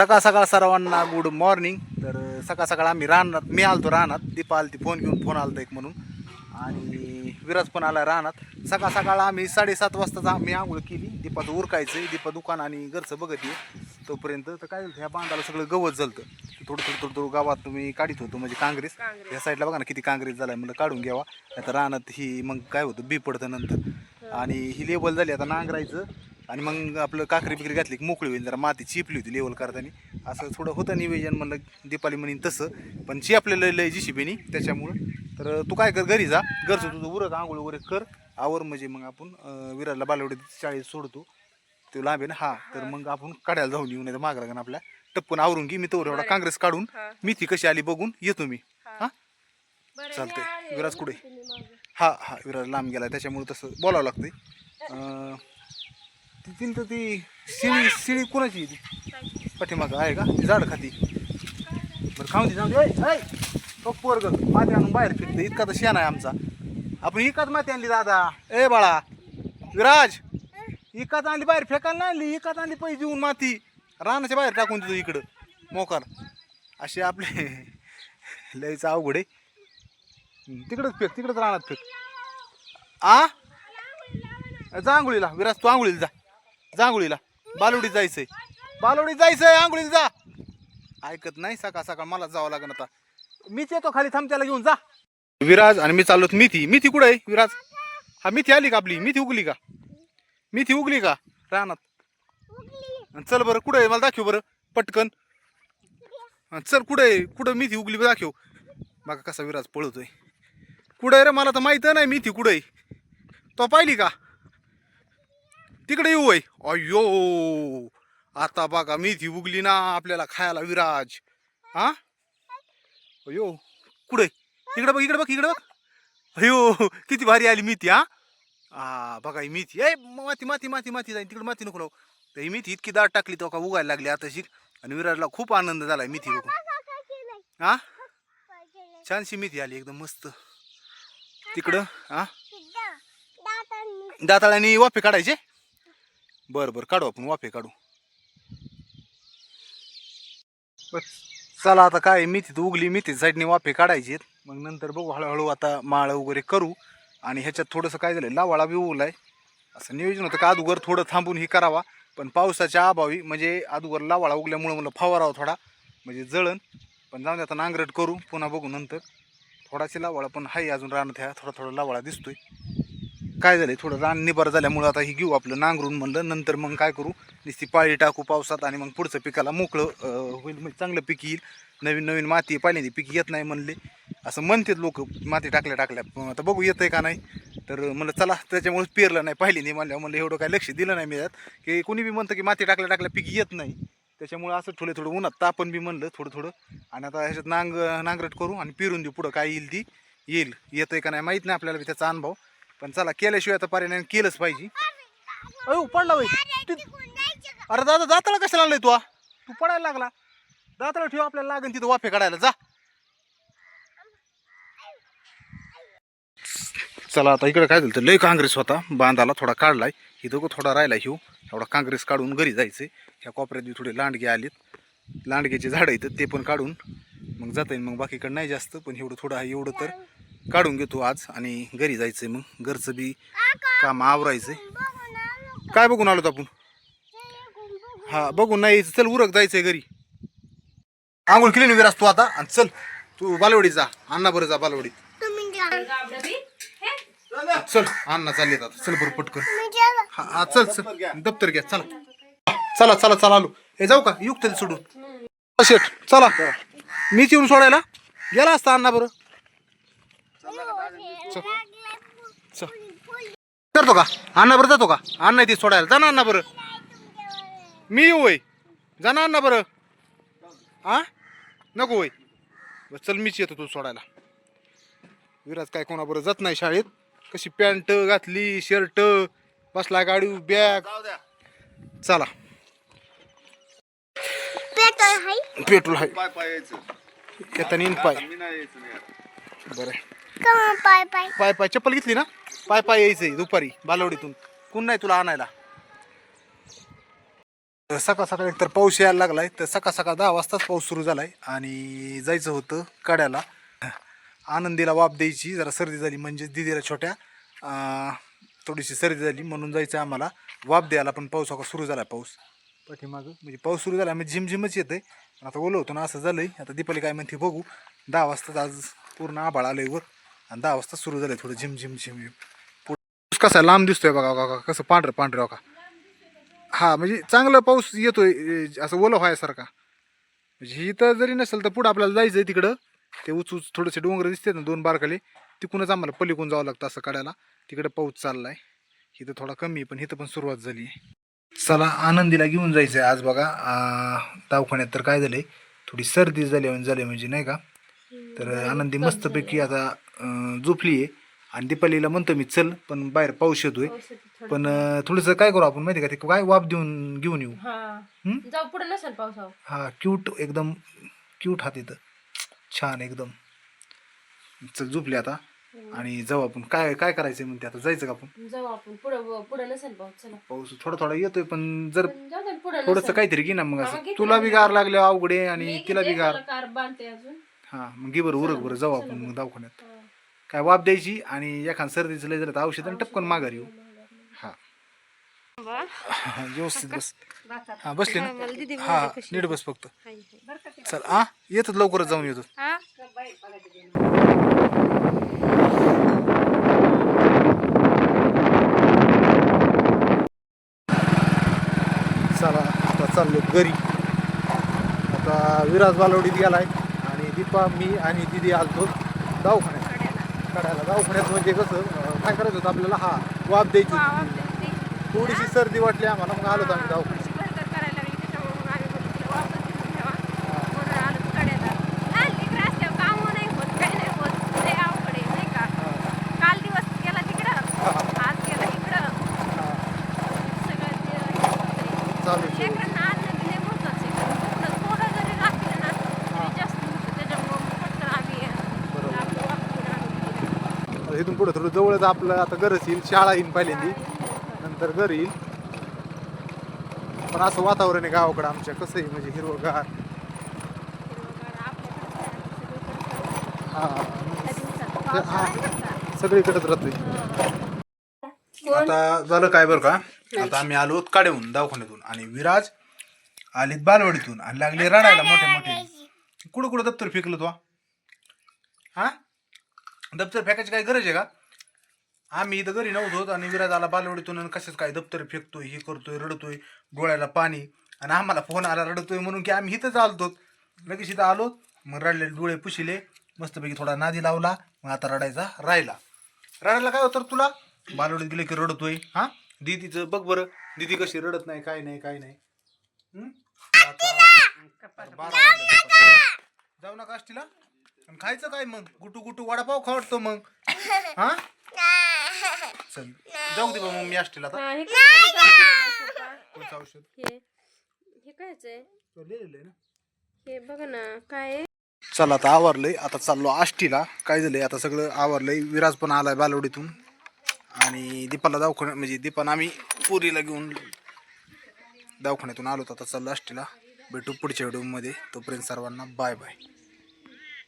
सकाळ सकाळ सर्वांना गुड मॉर्निंग तर सकाळ सकाळ आम्ही राहणार मी आलतो राहणार दीपा आलती फोन घेऊन फोन आलता एक म्हणून. आणि विराज पण आला राहणार सकाळ सकाळ आम्ही साडेसात वाजताच आम्ही आंघोळ केली. दीपाचं उरकायचं दीपा दुकान आणि घरचं बघत ये तोपर्यंत. तर काय झालं ह्या बांधाला सगळं गवत जलतं थोडं थोडं थोडं थोडं गावात तुम्ही काढीत होतो म्हणजे काँग्रेस. ह्या साईडला बघा ना किती काँग्रेस झालाय म्हणलं काढून घ्यावा. आता रानात ही मग काय होतं बी पडतं नंतर. आणि ही लेवल झाली आता नांगरायचं. आणि मग आपलं काकरी बिकरी घातली की मोकळी होईल जरा माती चिपली होती लेवल करताना. असं थोडं होतं निवेदन म्हणलं दीपाली म्हणीन तसं. पण चिपलेलं लय जिशिबीनी त्याच्यामुळं. तर तू काय कर घरी जा. घरचं तुझं उरक आंघोळ वगैरे कर. आवर म्हणजे मग आपण विरारला बालवडी शाळेत सोडतो. तो लांब आहे ना? हा. तर मग आपण काढायला जाऊन येऊ नाही तर मागं लागून आपल्या टप्पन आवरून घे मी तो एवढा काँग्रेस काढून मी ती कशी आली बघून येतो मी. हा. चालतंय. विराज कुठे? हा हा. विराज लांब गेला त्याच्यामुळे तसं बोलावं लागतंय. तिथं ती तर ती शिळी शिळी कोणाची? ती पाठीमागं आहे का? ती झाड खाती. बरं खाऊन दे जाऊन दे. तो पोरग माती आणून बाहेर फिरते इतका तर शेण आहे आमचा. आपण इकाच माती आणली दादा. ए बाळा. विराज इकाच आणली बाहेर फेकायला नाही आणली. इकाच आणली पैसे देऊन माती. रानाच्या बाहेर टाकून देतो इकडं. मोकार. असे आपले लयच अवघड आहे. तिकडंच फेक तिकडंच रानात फेक. आ? जा आंघोळीला. विराज तू आंघोळीला जा. जांगुळीला बालुडी जायचंय. बालुडी जायचंय आंघोळीला जा. ऐकत नाही सकाळ सकाळ मला जावं लागेल आता. मीच येतो खाली थांबत्याला घेऊन जा. विराज आणि मी चाललो मिथी. मिथी कुठं आहे विराज? हा मिथी आली का आपली? मिथी उगली का? मिथी उगली का? रानात. चल बरं कुठं आहे? मला दाखव बरं पटकन. चल कुठं आहे? कुठं मिथी उगली दाखव. बघा कसा विराज पळतोय. कुठं आहे रे? मला तर माहीत नाही मिथी कुठं आहे. तो पाहिली का? तिकडे येऊ आहे अय्यो आता बघा मेथी उगली ना आपल्याला खायला विराज. हा? अयो कुठे? इकडे बघ इकडे बघ इकडे बघ. अयो किती भारी आली मेथी हा? हा बघा ही मेथी. ए माती माती माती माती जाईल तिकडे माती नको लावू. तर ही मेथी इतकी दाट टाकली तो का उगायला लागली आता शिक. आणि विराजला खूप आनंद झाला मेथी बघून. हा? छानशी मेथी आली एकदम मस्त. तिकडं हा? दाताळाने वाफे काढायचे? बरं बरं. काढू आपण वाफे काढू. बस. चला आता काय मिथीत उगली मेथी साईडने वाफे काढायचे मग नंतर बघू हळूहळू आता माळ वगैरे करू. आणि ह्याच्यात थोडंसं काय झालं लावाळा बी उगलाय. असं नियोजन होतं का अगोदर थोडं थांबून हे करावा. पण पावसाच्या अभावी म्हणजे अदुगर लावाळा उगल्यामुळं म्हणलं फवारावा थोडा म्हणजे जळण. पण जाऊन आता नांगरट करू पुन्हा बघू नंतर. थोडाशी लावाळा पण आहे अजून रानात ह्या थोडा थोडा लावाळा दिसतोय. काय झालं थोडं रान निबार झाल्यामुळं आता ही घेऊ आपलं नांगरून म्हणलं नंतर मग काय करू? नुसती पाळी टाकू पावसात आणि मग पुढचं पिकाला मोकळं होईल म्हणजे चांगलं पीक येईल. नवीन नवीन माती पहिल्यांदा पीक येत नाही म्हणले. असं म्हणतात लोक माती टाकल्या टाकल्या. आता बघू येतंय का नाही. तर म्हणलं चला त्याच्यामुळेच पेरलं नाही पहिल्यांदा म्हणलं म्हणलं एवढं काय लक्ष दिलं नाही मी यात की कोणी बी म्हणतं की माती टाकल्या टाकल्या पीक येत नाही. त्याच्यामुळं असं थोडं थोडं उन्हात तापण बी म्हणलं थोडं थोडं. आणि आता ह्याच्यात नांग नांगरट करू आणि पेरून देऊ. पुढं काय येईल ती? येईल. येतंय का नाही माहीत नाही आपल्याला त्याचा अनुभव. पण चला केल्याशिवाय आता पर्याय केलंच पाहिजे. अयो पडला बाई. अरे दादा दाताळा कशाला आणलंय तू हा? तू पडायला लागला. दाताळा ठेव आपल्याला लागेल तिथं वाफे काढायला. जा. चला आता इकडे काय झालं तर लय काँग्रेस होता. बांधाला थोडा काढलाय. इथं थोडा राहिला हिव एवढा काँग्रेस काढून घरी जायचंय. ह्या कोपऱ्यात बी थोडे लांडगे आलेत. लांडग्याचे झाडं आहेत ते पण काढून मग जाता येईल. मग बाकीकडे नाही जास्त पण एवढं थोडं आहे एवढं तर. काढून घेतो आज आणि घरी जायचंय मग. घरचं बी काम आवरायचंय. काय बघून आलो आपण? हा बघून नाही यायचं. चल उरक जायचंय घरी. आंघोळ केली ना विरास तू आता? आणि चल तू बालवडीत जा. अण्णा बरं जा बालवडीत. चल अण्णा चालले आता. चल बरं पटकन. हा हा, चल चल. दप्तर घ्या. चला. चला चला चला आलो. हे जाऊ का? युक्त सोडून. शेठ चला. मीच येऊन सोडायला? गेला असता अण्णा बरं? करतो का? अण्णा बरं जातो का? अण्णा ते सोडायला. जा ना अण्णा बरं. मी येऊ होय. जा ना अण्णा बरं. हा नको होय. बरं, चल मीच येतो तू सोडायला. विराज काय कोणाबरोबर जात नाही शाळेत. कशी पॅन्ट घातली शर्ट बसला गाडी बॅग. चला. पेट्रोल आहे पाय पाय यायचं. येताना येईन पाय. मी पाय पाय? पाय पाय चप्पल घेतली ना? पाय पाय यायचंय दुपारी बालवडीतून. कोण नाही तुला आणायला? सकाळ सकाळ एकतर पाऊस यायला लागलाय तर सकाळ सकाळ दहा वाजताच पाऊस सुरू झालाय आणि जायचं होतं कड्याला. आनंदीला वाप द्यायची जरा सर्दी झाली म्हणजे दिदीला छोट्या थोडीशी सर्दी झाली म्हणून जायचं आम्हाला. वाप द्यायला पण पाऊस आता सुरू झाला पाऊस. पाठीमागं. म्हणजे पाऊस सुरू झाला म्हणजे झिमझिमच येतंय. आहे आता ओलं होतं ना असं झालंय. आता दीपाली काय म्हणते बघू. दहा वाजताच आज पूर्ण आभाळ आलंय वर. आणि दहा वाजता सुरू झाले थोडं झिम झिम झिम पाऊस कसा लांब दिसतोय बघा बघा कसं पांढरं पांढरं बघा. हा म्हणजे चांगला पाऊस येतोय असं ओलं व्हायसारखा. म्हणजे इथं जरी नसेल तर पुढं आपल्याला जायचं आहे तिकडं. ते उच उच थोडेसे डोंगर दिसतात ना दोन बारकाले. तिकूनच आम्हाला पलीकून जावं लागतं असं काढायला. तिकडं पाऊस चाललाय. इथं थोडा कमी आहे पण इथं पण सुरुवात झाली आहे. चला आनंदीला घेऊन जायचं आहे आज बघा. दवाखान्यात तर काय झालंय? थोडी सर्दी झाली झाली म्हणजे नाही का? तर आनंदी मस्तपैकी आता झोपली आहे. आणि दीपालीला म्हणतो मी चल पण बाहेर पाऊस येतोय. पण थोडंसं काय करू आपण माहिती का? ते काय वाफ देऊन घेऊन येऊ. हा. हं? जाऊ पुढे नसेल पावसावर. हा क्यूट एकदम क्यूट हात इथं. छान एकदम. चल झोपली आता. आणि जाऊ आपण. काय काय करायचंय म्हणते आता? जायचं का आपण? जाऊ आपण. पुढे पुढे नसेल पाऊस. चला. पाऊस थोडा थोडा येतोय पण जर पण जाऊ दे पुढे थोडस काहीतरी घे ना मग हा, असं. घे तुला ना. बी गार लागले अवघडे आणि तिला बी गार. कार बांधते अजून. हा मग घे बरं उरक बरं जाऊ आपण मग दवाखान्यात. हा. काय वाफ द्यायची आणि एखाद सर्दीचं लय झालं तर औषध आणि टपकन माघार येऊ. हा. हा, व्यवस्थित बस. हा बसले ना? हा नीट बस फक्त. चल हा येतात लवकरच जाऊन येतो. चला आता चाललो घरी. आता विराज बालवडीत गेलाय आणि दीपा मी आणि दिदी आलतो. दवाखान्यात. दवाखान्यात म्हणजे कसं काय करायचं होतं आपल्याला? हा वाफ द्यायची. थोडीशी सर्दी वाटली आम्हाला मग आलो होतो आम्ही दवाखान्यात. पुढे आपलं आता गरज येईल शाळा येईल पहिल्यांदी. नंतर घर येईल. पण असं वातावरण आहे गावाकडं आमच्या कसं आहे म्हणजे हिरवगार. हा. हा सगळीकडेच राहतोय. आता झालं काय बरं का? आता आम्ही आलो काढेहून दवाखान्यातून. आणि विराज आलीत बालवाडीतून आणि लागले रडायला मोठे मोठे. कुठं कुठं दप्तर फेकलं तो? हा? दप्तर फेकायची काय गरज आहे का? आम्ही इथं घरी नव्हतो आणि विराज आला आणि कशाच काय दप्तर फेकतोय हे करतोय रडतोय डोळ्याला पाणी. आणि आम्हाला फोन आला रडतोय म्हणून की आम्ही इथंच आलतो. लगेच इथं आलो मग रडले डोळे पुशिले मस्तपैकी थोडा नादी लावला मग आता रडायचा राहिला. रडायला काय होतं तुला? बालवडीत गेले की रडतोय. हा? दीदीचं बघ बरं दीदी कशी रडत नाही काय नाही काय नाही. बारा जाऊ नका आष्टीला. आणि खायचं काय मग? गुटू गुटू वडापाव खावडतो मग. हा? चल जाऊ दे बा मग मी आष्टीला आता. हे काय कोणतं औषध? हे हे कायच आहे? तो लिहिलेलं आहे ना. हे बघा ना काय आहे? चला आता आवरलंय. आता चाललो आष्टीला. काय झालंय? आता सगळं आवरलंय. विराज पण आलाय बालवडीतून. आणि दीपाला दवाखान्यात म्हणजे दीपानं आम्ही पुरीला घेऊन दवाखान्यातून आलो आता चाललो आष्टीला. भेटू पुढच्या व्हिडिओमध्ये. तोपर्यंत सर्वांना बाय बाय